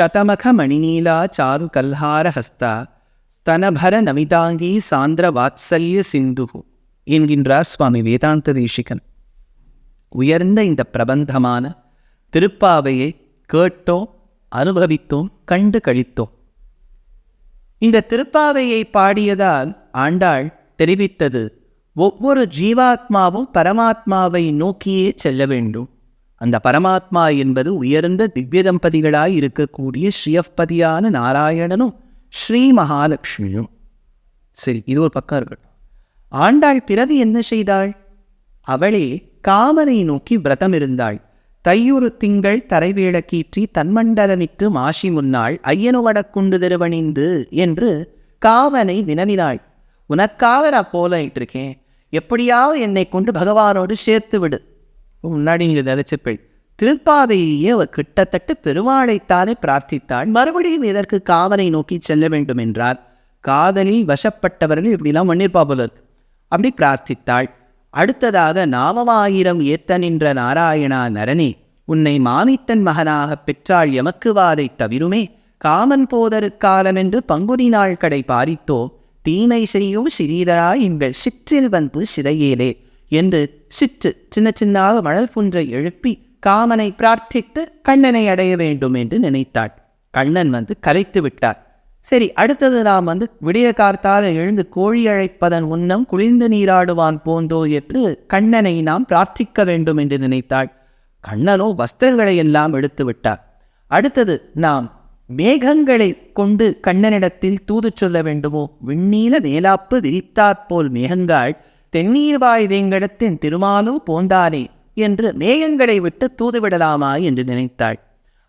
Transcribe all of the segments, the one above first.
శతమఖమణినీలా చారు కల్హారహస్త ஸ்தனபர நமிதாங்கி சாந்திர வாத்சல்ய சிந்து என்கின்றார் சுவாமி வேதாந்த தேசிகன். உயர்ந்த இந்த பிரபந்தமான திருப்பாவையை கேட்டோம் அனுபவித்தோம் கண்டு கழித்தோம். இந்த திருப்பாவையை பாடியதால் ஆண்டாள் தெரிவித்தது ஒவ்வொரு ஜீவாத்மாவும் பரமாத்மாவை நோக்கியே செல்ல வேண்டும். அந்த பரமாத்மா என்பது உயர்ந்த திவ்ய தம்பதிகளாய் இருக்கக்கூடிய ஸ்ரீயப்பதியான நாராயணனும் ஸ்ரீ மகாலட்சுமியும் சரி இது ஒரு பக்கம் இருக்கட்டும் ஆண்டாள் பிறகு என்ன செய்தாள்? அவளே காமனை நோக்கி விரதம் இருந்தாள். தையுறு திங்கள் தரைவேளக்கீற்றி தன்மண்டலமிட்டு மாசி முன்னாள் ஐயனு வடக்குண்டு திருவணிந்து என்று காவனை வினவினாள். உனக்காக நான் போலிட்டு இருக்கேன் எப்படியாவது என்னை கொண்டு பகவானோடு சேர்த்து விடு முன்னாடி நீங்கள் நினைச்சிருப்பேன் திருப்பாவையிலேயே அவர் கிட்டத்தட்ட பெருமாளைத்தானே பிரார்த்தித்தாள். மறுபடியும் இதற்கு காவனை நோக்கி செல்ல வேண்டும் என்றார். காதலில் வசப்பட்டவர்கள் இப்படிலாம் பண்ணியிருப்பா போல இருக்கு. அப்படி பிரார்த்தித்தாள். அடுத்ததாக நாமமாயிரம் ஏத்த நின்ற நாராயணா நரனே உன்னை மாமித்தன் மகனாகப் பெற்றாள் எமக்குவாதை தவிருமே. காமன் போதற்காலமென்று பங்குனி நாள் கடை பாரித்தோ தீமை செய்யும் சிறீதராய் எங்கள் சிற்றில் வந்து சிதையேலே என்று சிற்று சின்ன சின்னாக மணல் புன்றை எழுப்பி காமனை பிரார்த்தித்து கண்ணனை அடைய வேண்டும் என்று நினைத்தாள். கண்ணன் வந்து கரைத்து விட்டார். சரி அடுத்தது நாம் வந்து விடிய கார்த்தால எழுந்து கோழி அழைப்பதன் உன்னம் குளிர்ந்து நீராடுவான் போந்தோ என்று கண்ணனை நாம் பிரார்த்திக்க வேண்டும் என்று நினைத்தாள். கண்ணனோ வஸ்திரங்களை எல்லாம் எடுத்து விட்டார். அடுத்தது நாம் மேகங்களை கொண்டு கண்ணனிடத்தில் தூது சொல்ல வேண்டுமோ? விண்ணீல வேலாப்பு விரித்தாற்போல் மேகங்கள் தென்னீர்வாய் வேங்கடத்தின் திருமாலும் போந்தானே என்று மேகங்களை விட்டு தூதுவிடலாமா என்று நினைத்தாள்.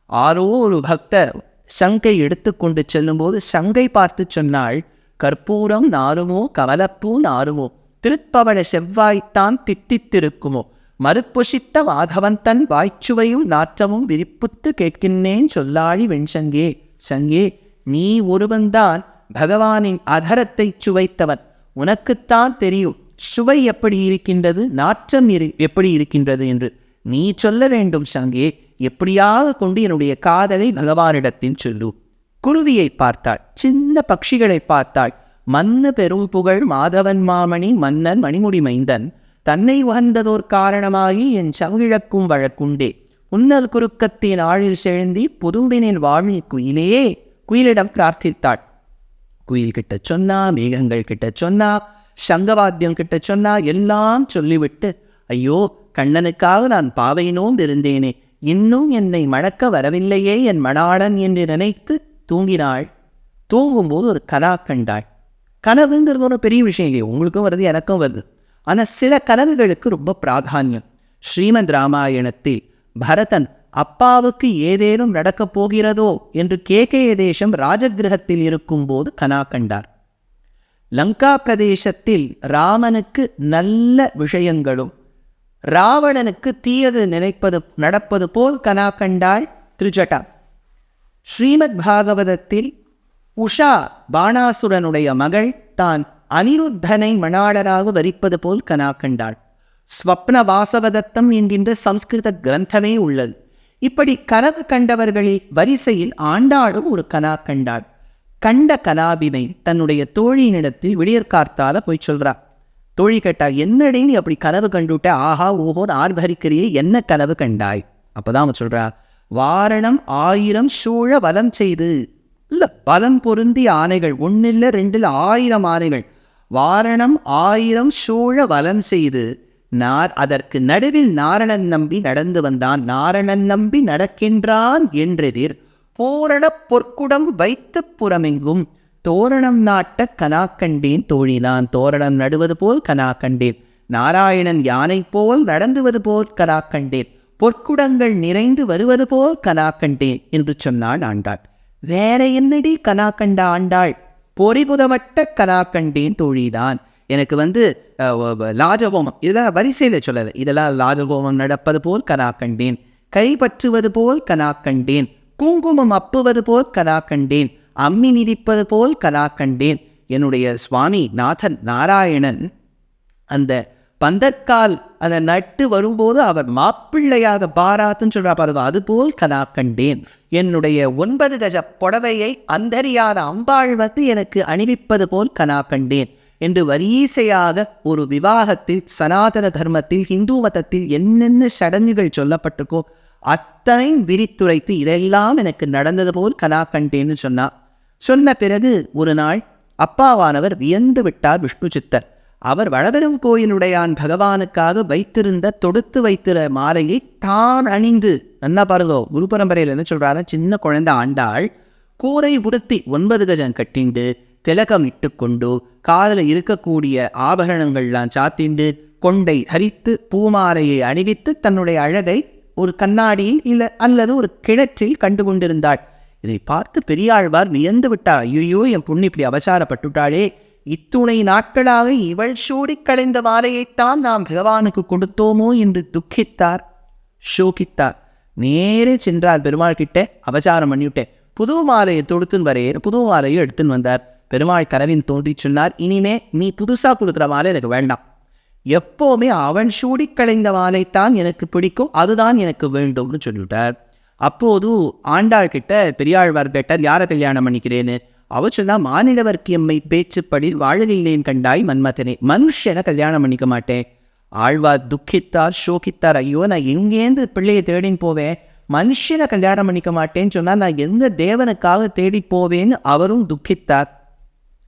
ஆரோ ஒரு பக்தர் சங்கை எடுத்துக்கொண்டு செல்லும்போது சங்கை பார்த்து சொன்னாள் கற்பூரம் நாருமோ கமலப்பூ நாருமோ திருப்பவள செவ்வாய்த்தான் தித்தித்திருக்குமோ மறுப்புஷித்த மாதவன் தன் வாய்ச்சுவையும் நாற்றமும் விரிப்புத்து கேட்கின்றேன் சொல்லாழி வெண்சங்கே சங்கே நீ ஒருவன்தான் பகவானின் அதரத்தை சுவைத்தவன் உனக்குத்தான் தெரியும் சுவை எப்படி இருக்கின்றது நாற்றம் இரு எப்படி இருக்கின்றது என்று நீ சொல்ல வேண்டும் சங்கே. எப்படியாக கொண்டு என்னுடைய காதலை பகவானிடத்தில் சொல்லு. குருவியை பார்த்தாள் சின்ன பட்சிகளை பார்த்தாள். மன்னு பெரும் புகழ் மாதவன் மாமணி மன்னன் மணிமுடி மைந்தன். தன்னை உகந்ததோர் காரணமாகி என் சங்கிழக்கும் வழக்குண்டே. உன்னல் குறுக்கத்தின் ஆழில் செழுந்தி புதும்பினின் வாழி குயிலே. குயிலிடம் பிரார்த்தித்தாள். குயில் கிட்ட சொன்னா மேகங்கள் கிட்ட சொன்னா சங்கவாத்தியம் கிட்ட சொன்னா எல்லாம் சொல்லிவிட்டு ஐயோ கண்ணனுக்காக நான் பாவையினோம் இருந்தேனே இன்னும் என்னை மணக்க வரவில்லையே என் மணாளன் என்று நினைத்து தூங்கினாள். தூங்கும்போது ஒரு கனா கண்டாள். கனவுங்கிறது ஒரு பெரிய விஷயம் இல்லையே உங்களுக்கும் வருது எனக்கும் வருது. ஆனால் சில கனவுகளுக்கு ரொம்ப பிராதானியம். ஸ்ரீமத் ராமாயணத்தில் பரதன் அப்பாவுக்கு ஏதேனும் நடக்கப் போகிறதோ என்று கேகய தேசம் ராஜகிரகத்தில் இருக்கும்போது கனா கண்டார். லங்கா பிரதேசத்தில் ராமனுக்கு நல்ல விஷயங்களும் ராவணனுக்கு தீயது நினைப்பது நடப்பது போல் கனா கண்டாள் திருஜட்டா ஸ்ரீமத் பாகவதத்தில் உஷா பாணாசுரனுடைய மகள் தான் அனிருத்தனை மணாளராக வரிப்பது போல் கனா கண்டாள் ஸ்வப்ன வாசவதத்தம் என்கின்ற சம்ஸ்கிருத கிரந்தமே உள்ளது. இப்படி கனவு கண்டவர்களில் வரிசையில் ஆண்டாளும் ஒரு கனா கண்டாள் கண்ட கலாபினை தன்னுடைய தோழியினிடத்தில் விடியற்கார்த்தால போய் சொல்றா. தோழி கேட்டா என்னடி நீ அப்படி கனவு கண்டுட்ட? ஆஹா ஓஹோன்னு ஆர்பரிக்கிறியே என்ன கனவு கண்டாய்? அப்பதான் அவன் சொல்றா வாரணம் ஆயிரம் சூழ வலம் செய்து. இல்ல பலம் பொருந்திய ஆணைகள் ஒன்னில்ல ரெண்டில் ஆயிரம் ஆணைகள் வாரணம் ஆயிரம் சூழ வலம் செய்து நார் அதற்கு நடுவில் நாரணன் நம்பி நடந்து வந்தான் நாரணன் நம்பி நடக்கின்றான் என்றெதிர் பூரண பொற்குடம் வைத்து புறமெங்கும் தோரணம் நாட்ட கனாக்கண்டேன் தோழினான். தோரணம் நடுவது போல் கனா கண்டேன் நாராயணன் யானை போல் நடந்துவது போல் கனாக்கண்டேன். பொற்குடங்கள் நிறைந்து வருவது போல் கனாக்கண்டேன் என்று சொன்னாள் ஆண்டாள். வேற என்னடி கனாக்கண்ட ஆண்டாள்? பொறிபுதமட்ட கனாக்கண்டேன் தோழிதான். எனக்கு வந்து லாஜகோமம் இதெல்லாம் வரிசையில் சொல்லலை. இதெல்லாம் லாஜகோமம் நடப்பது போல் கனா கண்டேன் கைப்பற்றுவது போல் கனாக்கண்டேன். குங்குமம் அப்புவது போல் கலா கண்டேன் அம்மி மிதிப்பது போல் கலா கண்டேன் என்னுடைய சுவாமி நாதன் நாராயணன். அந்த பந்தற்கால் அதை நட்டு வரும்போது அவர் மாப்பிள்ளையாக பாராத்துன்னு சொல்றா பாருங்க அதுபோல் கலா கண்டேன். என்னுடைய ஒன்பது கஜ புடவையை அந்தரியாத அம்பாள் வந்து எனக்கு அணிவிப்பது போல் கனா கண்டேன் என்று வரிசையாக ஒரு விவாகத்தில் சனாதன தர்மத்தில் இந்து மதத்தில் என்னென்ன சடங்குகள் சொல்லப்பட்டிருக்கோ அத்தனை விரித்துரைத்து இதெல்லாம் எனக்கு நடந்தது போல் கலா கண்டேன்னு சொன்னா. சொன்ன பிறகு ஒரு நாள் அப்பாவானவர் வியந்து விட்டார் விஷ்ணு சித்தர். அவர் வடபெரும் கோயிலுடையான் பகவானுக்காக வைத்திருந்த தொடுத்து வைத்திர மாலையை தான் அணிந்து நன்னா பாருங்க குரு பரம்பரையில் என்ன சொல்றாரு சின்ன குழந்தை ஆண்டாள் கூரை உடுத்தி ஒன்பது கஜம் கட்டிண்டு திலகம் இட்டுக்கொண்டு காதில் இருக்கக்கூடிய ஆபரணங்கள்லாம் சாத்திண்டு கொண்டை ஹரித்து பூமாலையை அணிவித்து தன்னுடைய அழகை ஒரு கண்ணாடியில் இல்லை அல்லது ஒரு கிணற்றில் கண்டு கொண்டிருந்தாள். இதை பார்த்து பெரியாழ்வார் வியந்து விட்டார். ஐயோ என் பொண்ணு இப்படி அபசாரப்பட்டுட்டாளே. இத்துணை நாட்களாக இவள் சூடிக் களைந்த மாலையைத்தான் நாம் பகவானுக்கு கொடுத்தோமோ என்று துக்கித்தார் சோகித்தார். நேரே சென்றார் பெருமாள் கிட்ட. அவசாரம் பண்ணிவிட்டேன். புது மாலையை தொடுத்துன்னு வரையே புது மாலையை எடுத்துன்னு வந்தார். பெருமாள் கனவின் தோன்றி சொன்னார். இனிமே நீ புதுசாக கொடுக்குற மாலை எனக்கு வேண்டாம். எப்போவுமே அவன் சூடிக் கலைந்த மாலைத்தான் எனக்கு பிடிக்கும் அதுதான் எனக்கு வேண்டும்னு சொல்லிவிட்டார். அப்போது ஆண்டாள் கிட்ட பெரியாழ்வார் கேட்டார் யாரை கல்யாணம் பண்ணிக்கிறேன்னு? அவ சொன்னா மானிடவர்க்கு எம்மை பேச்சுப்படி வாழவில்லேன் கண்டாய் மன்மதனே. மனுஷனை கல்யாணம் பண்ணிக்க மாட்டேன். ஆழ்வார் துக்கித்தார் சோகித்தார் ஐயோ நான் எங்கேருந்து பிள்ளையை தேடின்னு போவேன்? மனுஷனை கல்யாணம் பண்ணிக்க மாட்டேன்னு சொன்னா நான் எந்த தேவனுக்காக தேடி போவேன்னு அவரும் துக்கித்தார்.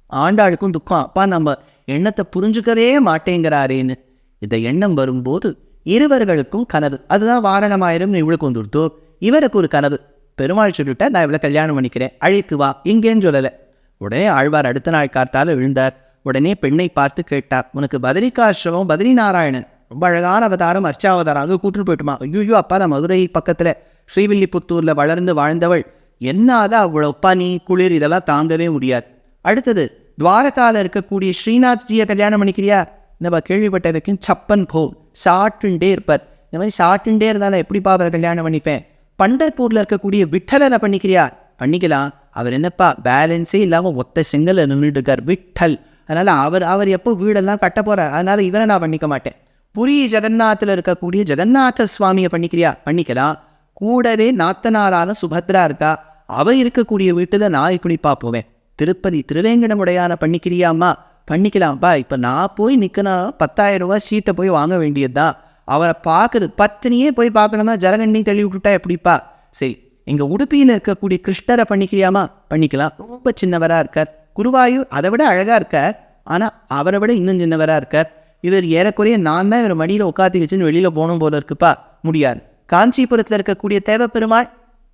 ஆண்டாளுக்கும் துக்கம். அப்பா நம்ம எண்ணத்தை புரிஞ்சுக்கவே மாட்டேங்கிறாரேன்னு. இந்த எண்ணம் வரும்போது இருவர்களுக்கும் கனவு. அதுதான் வாரணமாயிரம் இவளுக்கு வந்துடுத்தோ இவருக்கு ஒரு கனவு. பெருமாள் சொல்லிவிட்டா நான் இவளை கல்யாணம் பண்ணிக்கிறேன். அழைத்து வா. இங்கேன்னு சொல்லலை. உடனே ஆழ்வார் அடுத்த நாள் கார்த்தால விழுந்தார். உடனே பெண்ணை பார்த்து கேட்டார் உனக்கு பதிரிகாசிரமம் பதிரி நாராயணன் ரொம்ப அழகான அவதாரம் அர்ச்சாவதாரம். அங்கே கூட்டிட்டு போயிட்டுமா? ஐயோ அப்பா நான் மதுரை பக்கத்தில் ஸ்ரீவில்லிபுத்தூரில் வளர்ந்து வாழ்ந்தவள். என்னால் அவ்வளோ பனி குளிர் இதெல்லாம் தாங்கவே முடியாது. அடுத்தது துவாரகால இருக்கக்கூடிய ஸ்ரீநாத்ஜியை கல்யாணம் பண்ணிக்கிறியா? நம்ம கேள்விப்பட்டதுக்கும் சப்பன் போ சாட்டுண்டே இருப்பார். இந்த மாதிரி சாட்டுண்டே இருந்தாலும் எப்படி அவரை கல்யாணம் பண்ணிப்பேன்? பண்டர்பூர்ல இருக்கக்கூடிய விட்டலனை பண்ணிக்கிறியா? பண்ணிக்கலாம். அவர் என்னப்பா பேலன்ஸே இல்லாமல் ஒத்த செங்கல் நின்றுட்டு இருக்கார். விட்டல். அதனால அவர் அவர் எப்போ வீடெல்லாம் கட்ட போகிறார் அதனால இவரை நான் பண்ணிக்க மாட்டேன். புரி ஜெகநாத்தில் இருக்கக்கூடிய ஜெகநாத சுவாமியை பண்ணிக்கிறியா? பண்ணிக்கலாம். கூடவே நாத்தனாரான சுபத்ரா இருக்கா? அவ இருக்கக்கூடிய வீட்டுல நான் இப்படி பார்ப்போவேன் திருப்பதி திருவேங்கடமுடையான பண்ணிக்கிறியாம்மா பண்ணிக்கலாம்ப்பா இப்போ நான் போய் நிற்கணும் பத்தாயிரம் ரூபா சீட்டை போய் வாங்க வேண்டியதுதான். அவரை பார்க்குறது பத்தினியே போய் பார்க்கணும்னா ஜலகண்ணி தள்ளி விட்டுட்டா எப்படிப்பா சரி எங்கள் உடுப்பியில் இருக்கக்கூடிய கிருஷ்ணரை பண்ணிக்கிறியாமா பண்ணிக்கலாம். ரொம்ப சின்னவராக இருக்கார். குருவாயூர் அதை விட அழகாக இருக்கார். ஆனால் அவரை விட இன்னும் சின்னவராக இருக்கார். இவர் ஏறக்குறைய நான் தான் இவர் மடியில் உட்காந்து வச்சுன்னு வெளியில் போகணும் போல இருக்குப்பா முடியாது. காஞ்சிபுரத்தில் இருக்கக்கூடிய தேவை பெருமாள்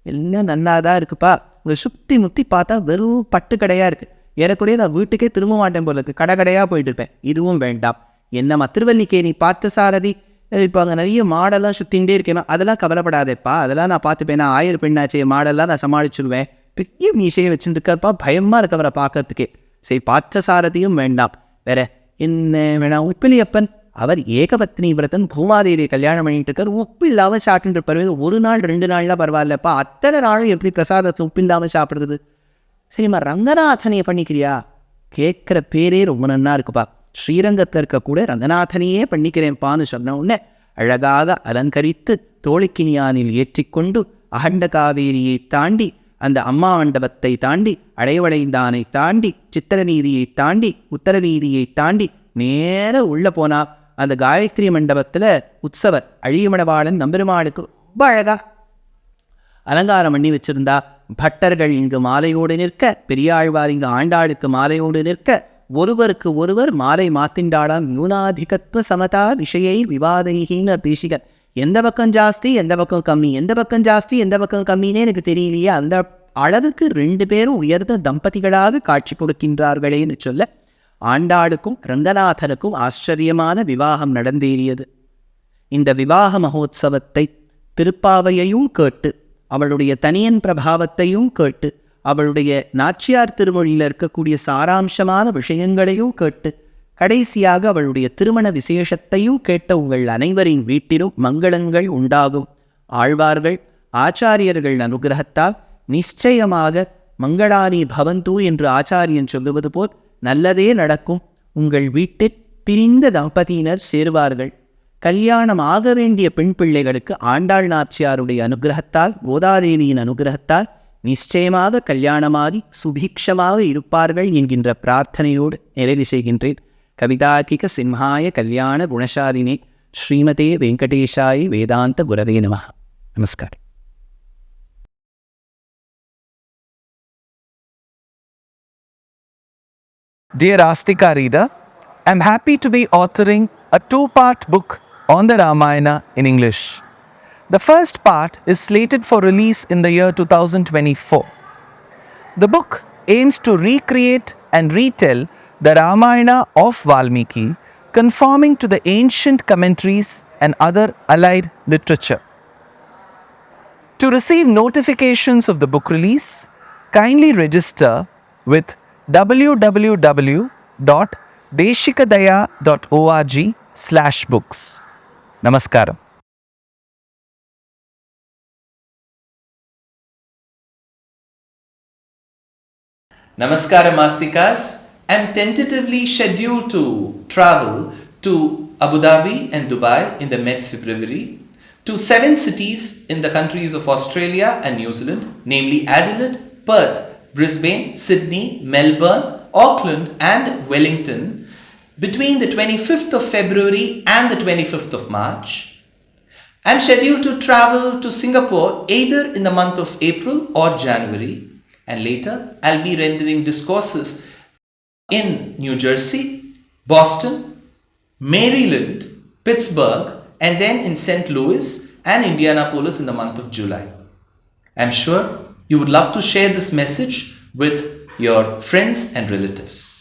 எல்லாம் நன்னாதான் இருக்குப்பா இங்கே சுற்றி முத்தி பார்த்தா வெறும் பட்டு கடையாக இருக்குது ஏறக்குறைய நான் வீட்டுக்கே திரும்ப மாட்டேன் போல இருக்கு. கடை கடையாக போயிட்டு இருப்பேன். இதுவும் வேண்டாம். என்னம்மா திருவல்லிக்கேணி பார்த்த சாரதி? இப்போ அங்கே நிறைய மாடெல்லாம் சுற்றிகிட்டே இருக்கேன் அதெல்லாம் கவலைப்படாதேப்பா. அதெல்லாம் நான் பார்த்துப்பேன். நான் ஆயிரம் பெண்ணாச்சே. மாடெல்லாம் நான் சமாளிச்சுடுவேன் பெரிய மீசையை வச்சுட்டு இருக்காருப்பா பயமா அவரை பார்க்கறதுக்கே. சரி பார்த்த சாரதியும் வேண்டாம். வேற என்ன வேணாம்? உப்பிலியப்பன் அவர் ஏகபத்னி விரதன் பூமாதேவியை கல்யாணம் பண்ணிட்டு இருக்கார். உப்பு இல்லாமல் சாப்பிட்டு இருப்பார். ஒரு நாள் ரெண்டு நாள்லாம் பரவாயில்லப்பா. அத்தனை நாளும் எப்படி பிரசாதத்தை உப்பு இல்லாமல் சாப்பிட்றது? சரிம்மா ரங்கநாதனையை பண்ணிக்கிறியா? கேட்குற பேரே ரொம்ப நன்னா இருக்குப்பா. ஸ்ரீரங்கத்தில் இருக்கக்கூட ரங்கநாதனையே பண்ணிக்கிறேன்ப்பான்னு சொன்ன உடனே அழகாக அலங்கரித்து தோழிக்கினியானில் ஏற்றிக்கொண்டு அகண்ட காவேரியை தாண்டி அந்த அம்மா மண்டபத்தை தாண்டி அடைவடைந்தானை தாண்டி சித்திரநீதியை தாண்டி உத்தரவீதியை தாண்டி நேர உள்ளே போனா அந்த காயத்ரி மண்டபத்தில் உற்சவர் அழியமடவாளன் நம்பெருமாளுக்கு ரொம்ப அழகா அலங்காரம் பண்ணி வச்சிருந்தா பட்டர்கள் இங்கு மாலையோடு நிற்க பெரியாழ்வார் இங்கு ஆண்டாளுக்கு மாலையோடு நிற்க ஒருவருக்கு ஒருவர் மாலை மாத்திண்டாடாம் நியூனாதிகத்துவ சமதா விஷயை விவாதைகின்னு தேசிகர் எந்த பக்கம் ஜாஸ்தி எந்த பக்கம் கம்மி? எந்த பக்கம் ஜாஸ்தி எந்த பக்கம் கம்மின்னே எனக்கு தெரியலையே அந்த அளவுக்கு ரெண்டு பேரும் உயர்ந்த தம்பதிகளாக காட்சி கொடுக்கின்றார்களேன்னு சொல்ல ஆண்டாளுக்கும் ரங்கநாதனுக்கும் ஆச்சரியமான விவாகம் நடந்தேறியது. இந்த விவாக மகோத்சவத்தை திருப்பாவையையும் கேட்டு அவளுடைய தனியன் பிரபாவத்தையும் கேட்டு அவளுடைய நாச்சியார் திருமொழியில் இருக்கக்கூடிய சாராம்சமான விஷயங்களையும் கேட்டு கடைசியாக அவளுடைய திருமண விசேஷத்தையும் கேட்ட உங்கள் அனைவரின் வீட்டிலும் மங்களங்கள் உண்டாகும். ஆழ்வார்கள் ஆச்சாரியர்கள் அனுகிரகத்தால் நிச்சயமாக மங்களானி பவந்து என்று ஆச்சாரியன் சொல்லுவது போல் நல்லதே நடக்கும். உங்கள் வீட்டில் பிரிந்த தம்பதியினர் சேருவார்கள். கல்யாணம் ஆக வேண்டிய பெண் பிள்ளைகளுக்கு ஆண்டாள் நாச்சியாருடைய அனுகிரகத்தால் கோதாதேவியின் அனுகிரகத்தால் நிச்சயமாக கல்யாணமாகி சுபீக்ஷமாக இருப்பார்கள் என்கின்ற பிரார்த்தனையோடு நிறைவு செய்கின்றேன். கவிதார்க்கிக சிம்ஹாய கல்யாண குணசாலினே. ஸ்ரீமதே வெங்கடேஷாய வேதாந்த குரவே நமः. நமஸ்காரம். Dear Astika reader, I'm happy to be authoring a two part book on the Ramayana in English. The first part is slated for release in the year 2024. The book aims to recreate and retell the Ramayana of Valmiki, conforming to the ancient commentaries and other allied literature. To receive notifications of the book release, kindly register with www.deshikadaya.org slash books. Namaskaram. Namaskara Mastikas. I'm tentatively scheduled to travel to Abu Dhabi and Dubai in the mid February, to seven cities in the countries of Australia and New Zealand, namely Adelaide, Perth, Brisbane, Sydney, Melbourne, Auckland, and Wellington, between the 25th of February and the 25th of March. I'm scheduled to travel to Singapore either in the month of April or January, and later I'll be rendering discourses in New Jersey, Boston, Maryland, Pittsburgh, and then in St. Louis and Indianapolis in the month of July. I'm sure you would love to share this message with your friends and relatives.